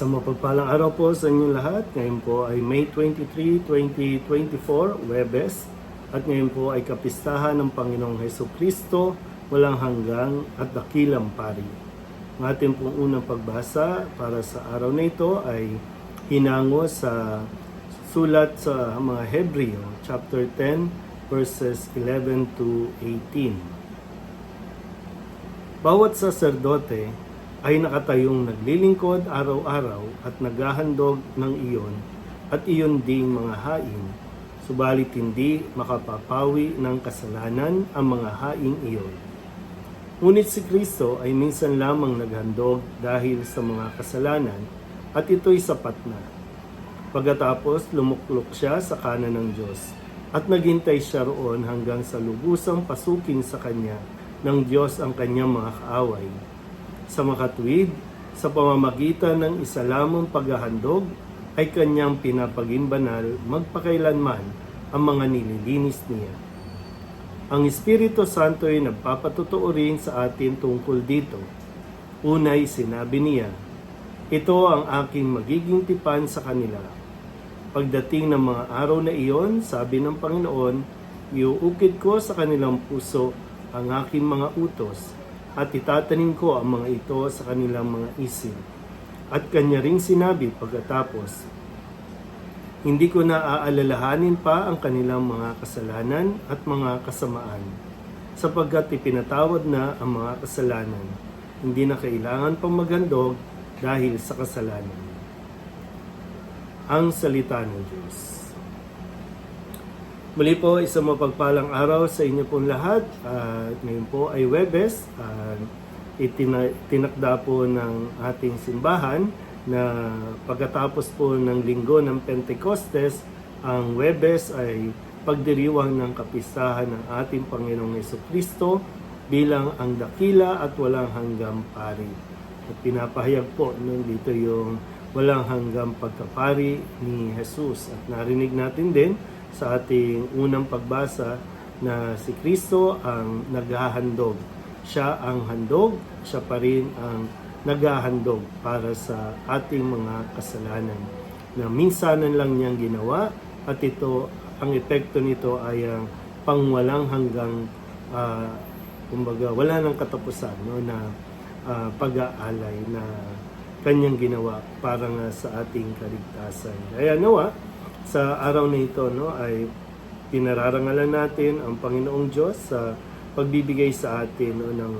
Isang mapagpalang araw po sa inyong lahat. Ngayon po ay May 23, 2024, Webes. At ngayon po ay kapistahan ng Panginoong Heso Kristo, walang hanggang at dakilang pari. Ang ating pong unang pagbasa para sa araw na ito ay hinango sa sulat sa mga Hebreo, chapter 10, verses 11 to 18. Bawat saserdote ay nakatayong naglilingkod araw-araw at naghahandog ng iyon at iyon ding mga hain, subalit hindi makapapawi ng kasalanan ang mga haing iyon. Ngunit si Kristo ay minsan lamang naghandog dahil sa mga kasalanan at ito'y sapat na. Pagkatapos lumuklok siya sa kanan ng Diyos at naghintay siya roon hanggang sa lubusang pasukin sa kanya ng Diyos ang kanyang mga kaaway sa makatwid, sa pamamagitan ng isa lamang paghahandog, ay kanyang pinapaging banal magpakailanman ang mga nililinis niya. Ang Espiritu Santo ay nagpapatotoo rin sa atin tungkol dito. Unay sinabi niya, Ito ang aking magiging tipan sa kanila. Pagdating ng mga araw na iyon, sabi ng Panginoon, iuukit ko sa kanilang puso ang aking mga utos at itatanim ko ang mga ito sa kanilang mga isip. At kanya ring sinabi pagkatapos, Hindi ko na aalalahanin pa ang kanilang mga kasalanan at mga kasamaan, sapagkat ipinatawad na ang mga kasalanan. Hindi na kailangan pang maghandog dahil sa kasalanan. Ang Salita ng Diyos. Muli po, isang mapagpalang araw sa inyo pong lahat. At ngayon po ay Webes. At itina- tinakda po ng ating simbahan na pagkatapos po ng linggo ng Pentecostes, ang Webes ay pagdiriwang ng kapistahan ng ating Panginoong Yeso Kristo bilang ang dakila at walang hanggang pari. At pinapahayag po no, dito yung walang hanggang pagkapari ni Jesus. At narinig natin din sa ating unang pagbasa na si Kristo ang naghahandog. Siya ang handog, siya pa rin ang naghahandog para sa ating mga kasalanan na minsanan lang niyang ginawa at ito ang epekto nito ay ang pangwalang hanggang ah, kumbaga wala nang katapusan no na ah, pag-aalay na kanyang ginawa para nga sa ating kaligtasan. Kaya nawa sa araw na ito no ay pinararangalan natin ang Panginoong Diyos sa pagbibigay sa atin no, ng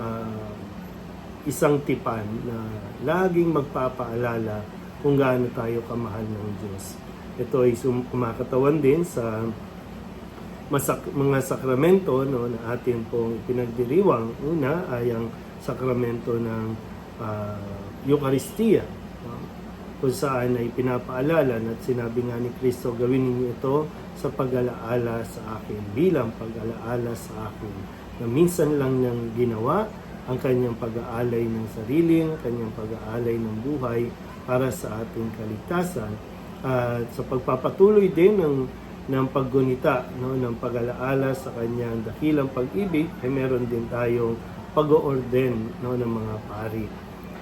ah, isang tipan na laging magpapaalala kung gaano tayo kamahal ng Diyos. Ito ay kumakatawan din sa masak- mga sakramento no, na atin pong pinagdiriwang. Una ay ang sakramento ng ah, Eucharistia kung saan ay pinapaalala at sinabi nga ni Kristo, gawin ninyo ito sa pag-alaala sa akin, bilang pag-alaala sa akin, na minsan lang niyang ginawa ang kanyang pag-aalay ng sarili, ang kanyang pag-aalay ng buhay para sa ating kaligtasan. At sa pagpapatuloy din ng ng paggunita no ng pag-alaala sa kanyang dakilang pag-ibig ay meron din tayong pag-oorden no ng mga pari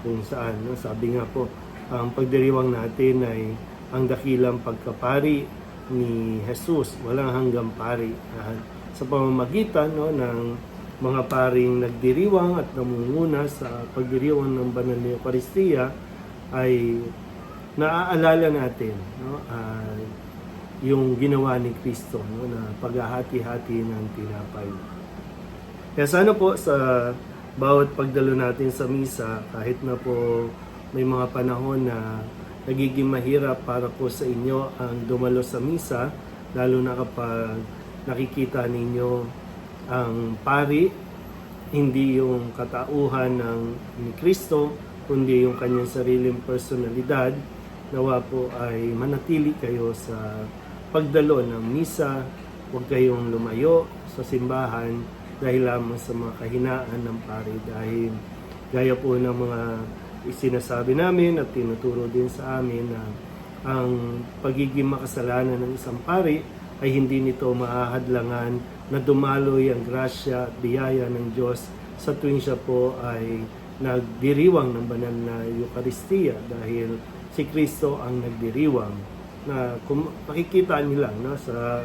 kung saan no sabi nga po ang pagdiriwang natin ay ang dakilang pagkapari ni Jesus. Walang hanggang pari. At sa pamamagitan no ng mga paring nagdiriwang at namunguna sa pagdiriwang ng banal na Eucharistia ay naaalala natin no ah, yung ginawa ni Kristo no, na paghahati-hati ng tinapay. Kaya sana po sa bawat pagdalo natin sa misa, kahit na po may mga panahon na nagiging mahirap para po sa inyo ang dumalo sa misa, lalo na kapag nakikita ninyo ang pari, hindi yung katauhan ng ni Kristo, kundi yung kanyang sariling personalidad, nawa po ay manatili kayo sa pagdalo ng misa, huwag kayong lumayo sa simbahan dahil lamang sa mga kahinaan ng pari dahil gaya po ng mga isinasabi namin at tinuturo din sa amin na ang pagiging makasalanan ng isang pari ay hindi nito maahadlangan na dumaloy ang grasya at biyaya ng Diyos sa tuwing siya po ay nagdiriwang ng banal na Eucharistia dahil si Kristo ang nagdiriwang na kung makikita niyo lang no, sa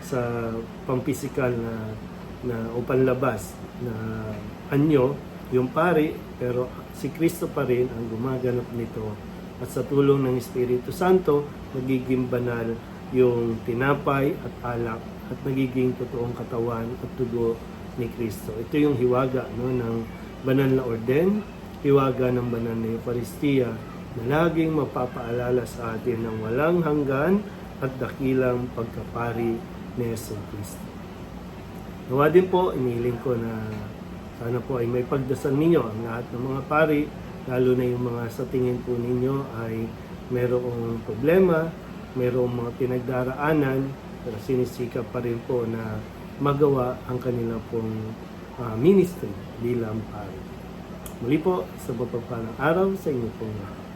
sa pampisikal na na o panlabas na anyo yung pari pero si Kristo pa rin ang gumaganap nito at sa tulong ng Espiritu Santo magiging banal yung tinapay at alak at nagiging totoong katawan at tugo ni Kristo. Ito yung hiwaga no, ng banal na orden, hiwaga ng banal na Eucharistia na laging mapapaalala sa atin ng walang hanggan at dakilang pagkapari ni Yesu Kristo. Nawa din po, inihiling ko na sana po ay may pagdasal ninyo ang lahat ng mga pari, lalo na yung mga sa tingin po ninyo ay mayroong problema, mayroong mga pinagdaraanan, pero sinisikap pa rin po na magawa ang kanila pong ah, ministry bilang pari. Muli po, sa mapagpalang araw sa inyo pong lahat.